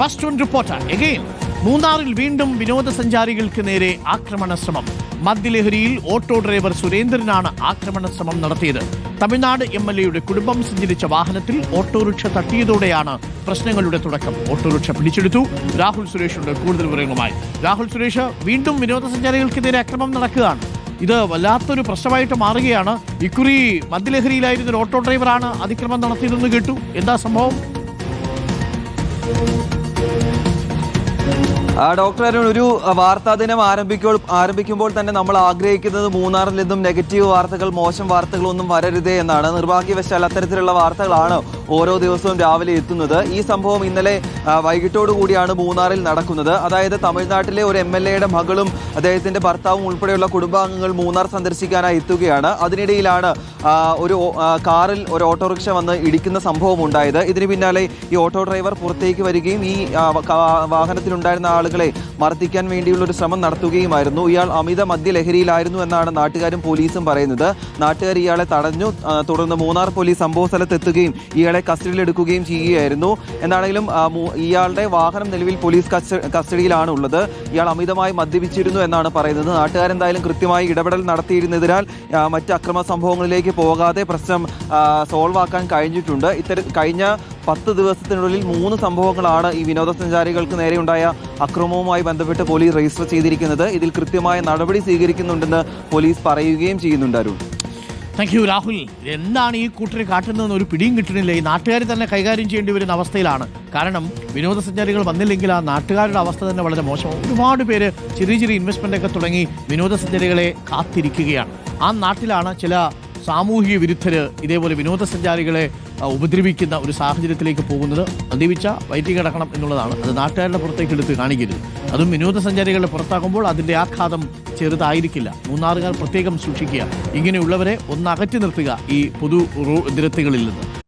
First one reporter again മൂന്നാറിൽ വീണ്ടും വിനോദസഞ്ചാരികൾക്ക് നേരെ ആക്രമണ ശ്രമം. മദ്യലഹരിയിൽ ഓട്ടോ ഡ്രൈവർ സുരേന്ദ്രനാണ് ആക്രമണ ശ്രമം നടത്തിയത്. തമിഴ്നാട് എം എൽ എയുടെ കുടുംബം സഞ്ചരിച്ച വാഹനത്തിൽ ഓട്ടോറിക്ഷ തട്ടിയതോടെയാണ് പ്രശ്നങ്ങളുടെ തുടക്കം. ഓട്ടോറിക്ഷ പിടിച്ചെടുത്തു. രാഹുൽ സുരേഷുണ്ട് കൂടുതൽ വിവരങ്ങളുമായി. രാഹുൽ സുരേഷ് വീണ്ടും വിനോദസഞ്ചാരികൾക്കെതിരെ അക്രമം നടക്കുകയാണ്. ഇത് വല്ലാത്തൊരു പ്രശ്നമായിട്ട് മാറുകയാണ്. ഇക്കുറി മദ്യലഹരിയിലായിരുന്ന ഒരു ഓട്ടോ ഡ്രൈവറാണ് അതിക്രമം നടത്തിയതെന്ന് കേട്ടു. എന്താ സംഭവം? ഡോക്ടർ അരുൺ ഒരു വാർത്താ ദിനം ആരംഭിക്കുമ്പോൾ ആരംഭിക്കുമ്പോൾ തന്നെ നമ്മൾ ആഗ്രഹിക്കുന്നത് മൂന്നാറിൽ നിന്നും നെഗറ്റീവ് വാർത്തകൾ മോശം വാർത്തകളൊന്നും വരരുതേ എന്നാണ്. നിർഭാഗ്യവശാൽ അത്തരത്തിലുള്ള വാർത്തകളാണ് ഓരോ ദിവസവും രാവിലെ എത്തുന്നത്. ഈ സംഭവം ഇന്നലെ വൈകിട്ടോടു കൂടിയാണ് മൂന്നാറിൽ നടക്കുന്നത്. അതായത് തമിഴ്നാട്ടിലെ ഒരു എം എൽ എയുടെ മകളും അദ്ദേഹത്തിന്റെ ഭർത്താവും ഉൾപ്പെടെയുള്ള കുടുംബാംഗങ്ങൾ മൂന്നാർ സന്ദർശിക്കാനായി എത്തുകയാണ്. അതിനിടയിലാണ് ഒരു കാറിൽ ഒരു ഓട്ടോറിക്ഷ വന്ന് ഇടിക്കുന്ന സംഭവം ഉണ്ടായത് ഇതിന് പിന്നാലെ ഈ ഓട്ടോ ഡ്രൈവർ പുറത്തേക്ക് വരികയും ഈ ആ, വാഹനത്തിലുണ്ടായിരുന്ന ആളുകളെ മർദ്ദിക്കാൻ വേണ്ടിയുള്ള ഒരു ശ്രമം നടത്തുകയുമായിരുന്നു. ഇയാൾ അമിത മദ്യലഹരിയിലായിരുന്നു എന്നാണ് നാട്ടുകാരും പോലീസും പറയുന്നത്. നാട്ടുകാർ ഇയാളെ തടഞ്ഞു. തുടർന്ന് മൂന്നാർ പോലീസ് സംഭവ സ്ഥലത്തെത്തുകയും ഇയാളെ കസ്റ്റഡിയിലെടുക്കുകയും ചെയ്യുകയായിരുന്നു. എന്നാണെങ്കിലും ഇയാളുടെ വാഹനം നിലവിൽ പോലീസ് കസ്റ്റഡിയിലാണ് ഉള്ളത് ഇയാൾ അമിതമായി മദ്യപിച്ചിരുന്നു എന്നാണ് പറയുന്നത്. നാട്ടുകാരെന്തായാലും കൃത്യമായി ഇടപെടൽ നടത്തിയിരുന്നതിനാൽ മറ്റ് അക്രമ സംഭവങ്ങളിലേക്ക് പോകാതെ പ്രശ്നം സോൾവ് ആക്കാൻ കഴിഞ്ഞിട്ടുണ്ട്. ഇത്തരം കഴിഞ്ഞ പത്ത് ദിവസത്തിനുള്ളിൽ മൂന്ന് സംഭവങ്ങളാണ് ഈ വിനോദസഞ്ചാരികൾക്ക് നേരെയുണ്ടായ അക്രമവുമായി ബന്ധപ്പെട്ട് പോലീസ് രജിസ്റ്റർ ചെയ്തിരിക്കുന്നത്. ഇതിൽ കൃത്യമായ നടപടി സ്വീകരിക്കുന്നുണ്ടെന്ന് പോലീസ് പറയുകയും ചെയ്യുന്നുണ്ട് അരുൺ. Thank you Rahul. എന്താണ് ഈ കൂട്ടർ കാട്ടുന്നതെന്ന് ഒരു പിടിയും കിട്ടുന്നില്ല. ഈ നാട്ടുകാർ തന്നെ കൈകാര്യം ചെയ്യേണ്ടി വരുന്ന അവസ്ഥയിലാണ്. കാരണം വിനോദസഞ്ചാരികൾ വന്നില്ലെങ്കിൽ ആ നാട്ടുകാരുടെ അവസ്ഥ തന്നെ വളരെ മോശമാണ്. ഒരുപാട് പേര് ചെറിയ ചെറിയ ഇൻവെസ്റ്റ്മെന്റ് ഒക്കെ തുടങ്ങി വിനോദസഞ്ചാരികളെ കാത്തിരിക്കുകയാണ്. ആ നാട്ടിലാണ് ചില സാമൂഹിക വിരുദ്ധര് ഇതേപോലെ വിനോദസഞ്ചാരികളെ ഉപദ്രവിക്കുന്ന ഒരു സാഹചര്യത്തിലേക്ക് പോകുന്നത് മദ്യപിച്ച വൈറ്റി കിടക്കണം എന്നുള്ളതാണ്. അത് നാട്ടുകാരുടെ പുറത്തേക്ക് എടുത്ത് കാണിക്കരുത്. അതും വിനോദസഞ്ചാരികളുടെ പുറത്താകുമ്പോൾ അതിന്റെ ആഘാതം ചെറുതായിരിക്കില്ല. മൂന്നാറുകാർ പ്രത്യേകം സൂക്ഷിക്കുക. ഇങ്ങനെയുള്ളവരെ ഒന്ന് അകറ്റി നിർത്തുക ഈ പൊതു നിരത്തുകളിൽ നിന്ന്.